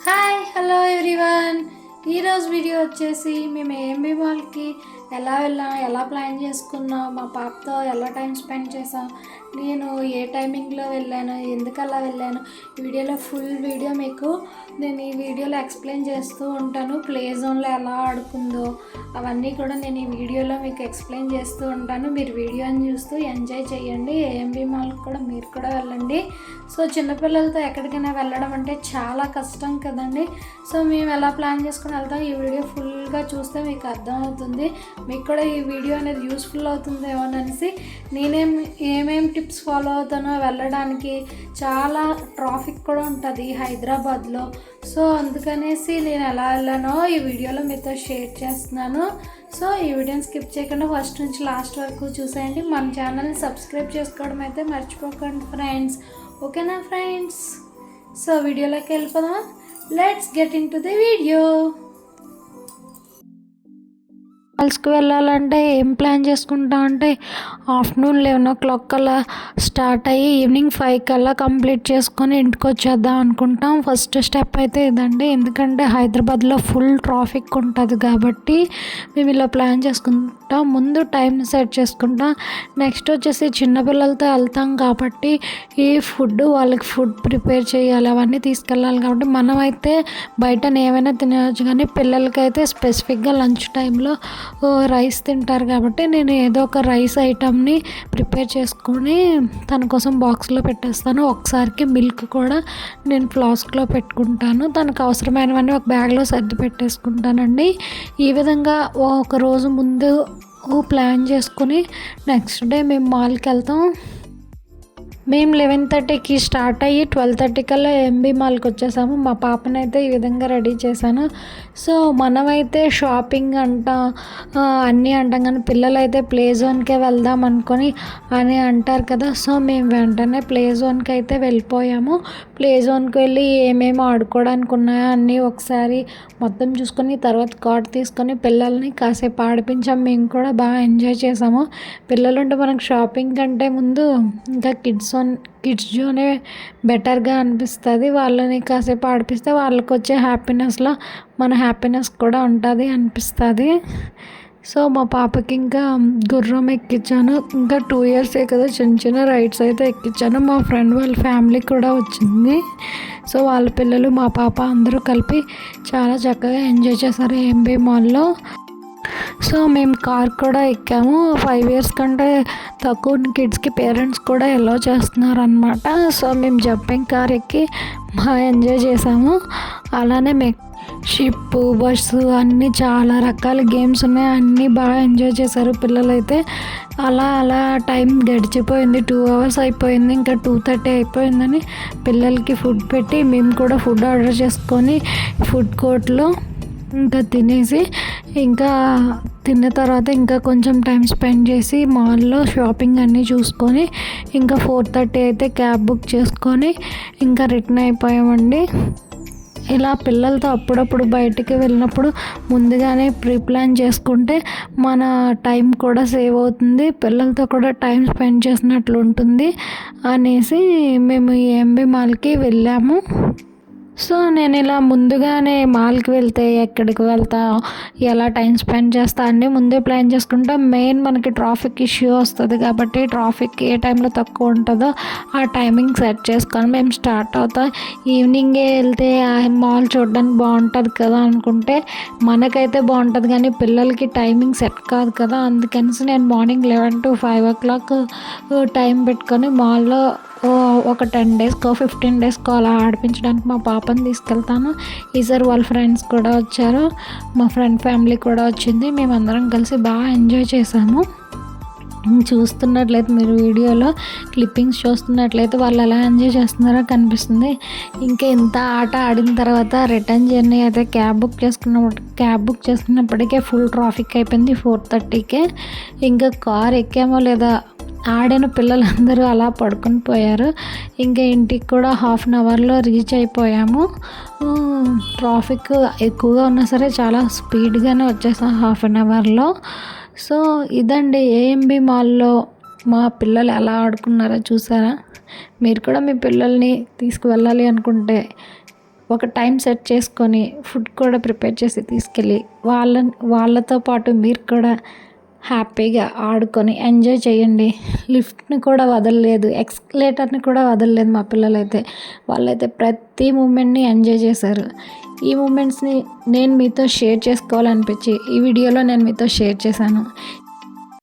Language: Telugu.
హాయ్ హలో ఎవ్రీవన్ ఈరోజు వీడియో వచ్చేసి మేము ఏఎంబి మాల్కి ఎలా వెళ్ళాం ఎలా ప్లాన్ చేసుకున్నాం మా పాపతో ఎలా టైం స్పెండ్ చేసాం నేను ఏ టైమింగ్లో వెళ్ళాను ఎందుకు అలా వెళ్ళాను వీడియోలో ఫుల్ వీడియో మీకు నేను ఈ వీడియోలో ఎక్స్ప్లెయిన్ చేస్తూ ఉంటాను ప్లే జోన్లో ఎలా ఆడుకుందో అవన్నీ కూడా నేను ఈ వీడియోలో మీకు ఎక్స్ప్లెయిన్ చేస్తూ ఉంటాను మీరు వీడియోని చూస్తూ ఎంజాయ్ చేయండి ఏఎంబి మాల్కి కూడా మీరు కూడా వెళ్ళండి. సో చిన్నపిల్లలతో ఎక్కడికైనా వెళ్ళడం అంటే చాలా కష్టం కదండి. సో మేము ఎలా ప్లాన్ చేసుకుని వెళ్తాం ఈ వీడియో ఫుల్గా చూస్తే మీకు అర్థమవుతుంది. మీకు కూడా ఈ వీడియో అనేది యూస్ఫుల్ అవుతుందేమో అనేసి నేనేం ఏమేం టిప్స్ ఫాలో అవుతానో వెళ్ళడానికి చాలా ట్రాఫిక్ కూడా ఉంటుంది హైదరాబాద్లో. సో అందుకనేసి నేను ఎలా వెళ్ళానో ఈ వీడియోలో మీతో షేర్ చేస్తున్నాను. సో ఈ వీడియోని స్కిప్ చేయకుండా ఫస్ట్ నుంచి లాస్ట్ వరకు చూసేయండి. మన ఛానల్ని సబ్స్క్రైబ్ చేసుకోవడం అయితే మర్చిపోకండి ఫ్రెండ్స్. ఓకేనా ఫ్రెండ్స్? సో వీడియోలోకి వెళ్ళిపోదాం let's get into the video. ఫాల్స్కి వెళ్ళాలంటే ఏం ప్లాన్ చేసుకుంటాం అంటే ఆఫ్టర్నూన్ లెవెన్ ఓ క్లాక్ కల్లా స్టార్ట్ అయ్యి ఈవినింగ్ ఫైవ్ కల్లా కంప్లీట్ చేసుకొని ఇంటికి వచ్చేద్దాం అనుకుంటాం. ఫస్ట్ స్టెప్ అయితే ఇదండి. ఎందుకంటే హైదరాబాద్లో ఫుల్ ట్రాఫిక్ ఉంటుంది కాబట్టి మేము ఇలా ప్లాన్ చేసుకుంటాం. ముందు టైం సెట్ చేసుకుంటాం. నెక్స్ట్ వచ్చేసి చిన్నపిల్లలతో వెళ్తాం కాబట్టి ఈ ఫుడ్ వాళ్ళకి ఫుడ్ ప్రిపేర్ చేయాలి అవన్నీ తీసుకెళ్ళాలి కాబట్టి మనమైతే బయట ఏమైనా తినవచ్చు కానీ పిల్లలకైతే స్పెసిఫిక్గా లంచ్ టైంలో రైస్ తింటారు కాబట్టి నేను ఏదో ఒక రైస్ ఐటమ్ని ప్రిపేర్ చేసుకొని తన కోసం బాక్స్లో పెట్టేస్తాను. ఒకసారికి మిల్క్ కూడా నేను ఫ్లాస్క్లో పెట్టుకుంటాను. తనకు అవసరమైనవన్నీ ఒక బ్యాగ్లో సర్ది పెట్టేసుకుంటానండి. ఈ విధంగా ఒక రోజు ముందు ప్లాన్ చేసుకుని నెక్స్ట్ డే మేము మాల్కి వెళ్తాం. మేము లెవెన్ థర్టీకి స్టార్ట్ అయ్యి ట్వెల్వ్ థర్టీ కల్లా ఎంబీ మాల్కి వచ్చేసాము. మా పాపనైతే ఈ విధంగా రెడీ చేశాను. సో మనమైతే షాపింగ్ అంటాం అన్నీ అంటాం కానీ పిల్లలైతే ప్లే జోన్కే వెళ్దాం అనుకొని అని అంటారు కదా. సో మేము వెంటనే ప్లే జోన్కి అయితే వెళ్ళిపోయాము. ప్లే జోన్కి వెళ్ళి ఏమేమి ఆడుకోవడానికి ఉన్నాయో అన్నీ ఒకసారి మొత్తం చూసుకొని తర్వాత కార్డ్ తీసుకొని పిల్లల్ని కాసేపు ఆడిపించాము మేము కూడా బాగా ఎంజాయ్ చేసాము. పిల్లలుంటే మనకు షాపింగ్ కంటే ముందు ఇంకా కిడ్స్ జోన్ కిడ్స్ జోనే బెటర్గా అనిపిస్తుంది. వాళ్ళని కాసేపు ఆడిపిస్తే వాళ్ళకి వచ్చే హ్యాపీనెస్లో మన హ్యాపీనెస్ కూడా ఉంటుంది అనిపిస్తుంది. సో మా పాపకి ఇంకా గుర్రం ఎక్కించాను ఇంకా టూ ఇయర్సే కదా చిన్న చిన్న రైడ్స్ అయితే ఎక్కించాను మా ఫ్రెండ్ వాళ్ళ ఫ్యామిలీ కూడా వచ్చింది. సో వాళ్ళ పిల్లలు మా పాప అందరూ కలిపి చాలా చక్కగా ఎంజాయ్ చేశారు. ఎంబీ మాల్లో. సో మేము కార్ కూడా ఎక్కాము. ఫైవ్ ఇయర్స్ కంటే తక్కువ కిడ్స్కి పేరెంట్స్ కూడా ఎలో చేస్తున్నారు అనమాట సో మేము జంపింగ్ కార్ ఎక్కి బాగా ఎంజాయ్ చేసాము. అలానే మే షిప్ బస్సు అన్నీ చాలా రకాల గేమ్స్ ఉన్నాయి. అన్నీ బాగా ఎంజాయ్ చేశారు పిల్లలైతే. అలా అలా టైం గడిచిపోయింది. టూ అవర్స్ అయిపోయింది. ఇంకా టూ థర్టీ అయిపోయిందని పిల్లలకి ఫుడ్ పెట్టి మేము కూడా ఫుడ్ ఆర్డర్ చేసుకొని ఫుడ్ కోర్ట్లో ఇంకా తినేసి ఇంకా తిన్న తర్వాత ఇంకా కొంచెం టైం స్పెండ్ చేసి మాల్లో షాపింగ్ అన్నీ చూసుకొని ఇంకా ఫోర్ థర్టీ అయితే క్యాబ్ బుక్ చేసుకొని ఇంకా రిటర్న్ అయిపోయామండి. ఇలా పిల్లలతో అప్పుడప్పుడు బయటికి వెళ్ళినప్పుడు ముందుగానే ప్రీ ప్లాన్ చేసుకుంటే మన టైం కూడా సేవ్ అవుతుంది పిల్లలతో కూడా టైం స్పెండ్ చేసినట్లు ఉంటుంది అనేసి మేము ఎంబీ మాల్కి వెళ్ళాము. సో నేను ఇలా ముందుగానే మాల్కి వెళ్తే ఎక్కడికి వెళ్తా ఎలా టైం స్పెండ్ చేస్తా అన్నీ ముందే ప్లాన్ చేసుకుంటా. మెయిన్ మనకి ట్రాఫిక్ ఇష్యూ వస్తుంది కాబట్టి ట్రాఫిక్ ఏ టైంలో తక్కువ ఉంటుందో ఆ టైమింగ్ సెట్ చేసుకొని మేము స్టార్ట్ అవుతాం. ఈవినింగే వెళ్తే ఆ మాల్ చూడడానికి బాగుంటుంది కదా అనుకుంటే మనకైతే బాగుంటుంది కానీ పిల్లలకి టైమింగ్ సెట్ కాదు కదా. అందుకనేసి నేను morning eleven to five o'clock time పెట్టుకొని మాల్లో ఒక టెన్ డేస్కో ఫిఫ్టీన్ డేస్కో అలా ఆడిపించడానికి మా పాపని తీసుకెళ్తాను. ఈసారి వాళ్ళ ఫ్రెండ్స్ కూడా వచ్చారు. మా ఫ్రెండ్ ఫ్యామిలీ కూడా వచ్చింది. మేమందరం కలిసి బాగా ఎంజాయ్ చేసాము చూస్తున్నట్లయితే మీరు వీడియోలో క్లిప్పింగ్స్ చూస్తున్నట్లయితే వాళ్ళు ఎలా ఎంజాయ్ చేస్తున్నారో కనిపిస్తుంది. ఇంకా ఇంత ఆట ఆడిన తర్వాత రిటర్న్ జర్నీ అయితే క్యాబ్ బుక్ చేసుకున్నప్పుడు క్యాబ్ బుక్ చేసుకున్నప్పటికే ఫుల్ ట్రాఫిక్ అయిపోయింది ఫోర్ థర్టీకే. ఇంకా కార్ ఎక్కామో లేదా ఆడిన పిల్లలందరూ అలా పడుకొని పోయారు. ఇంకా ఇంటికి కూడా హాఫ్ అన్ అవర్లో రీచ్ అయిపోయాము. ట్రాఫిక్ ఎక్కువగా ఉన్నా సరే చాలా స్పీడ్గానే వచ్చేసాం హాఫ్ అన్ అవర్లో. సో ఇదండి ఏఎంబి మాల్లో మా పిల్లలు ఎలా ఆడుకున్నారో చూసారా? మీరు కూడా మీ పిల్లల్ని తీసుకువెళ్ళాలి అనుకుంటే ఒక టైం సెట్ చేసుకొని ఫుడ్ కూడా ప్రిపేర్ చేసి తీసుకెళ్ళి వాళ్ళ వాళ్ళతో పాటు మీరు కూడా హ్యాపీగా ఆడుకొని ఎంజాయ్ చేయండి. లిఫ్ట్ని కూడా వదలలేదు. ఎక్స్కలేటర్ని కూడా వదలలేదు మా పిల్లలైతే. వాళ్ళైతే ప్రతి మూమెంట్ని ఎంజాయ్ చేశారు. ఈ మూమెంట్స్ని నేను మీతో షేర్ చేసుకోవాలనిపించి ఈ వీడియోలో నేను మీతో షేర్ చేశాను.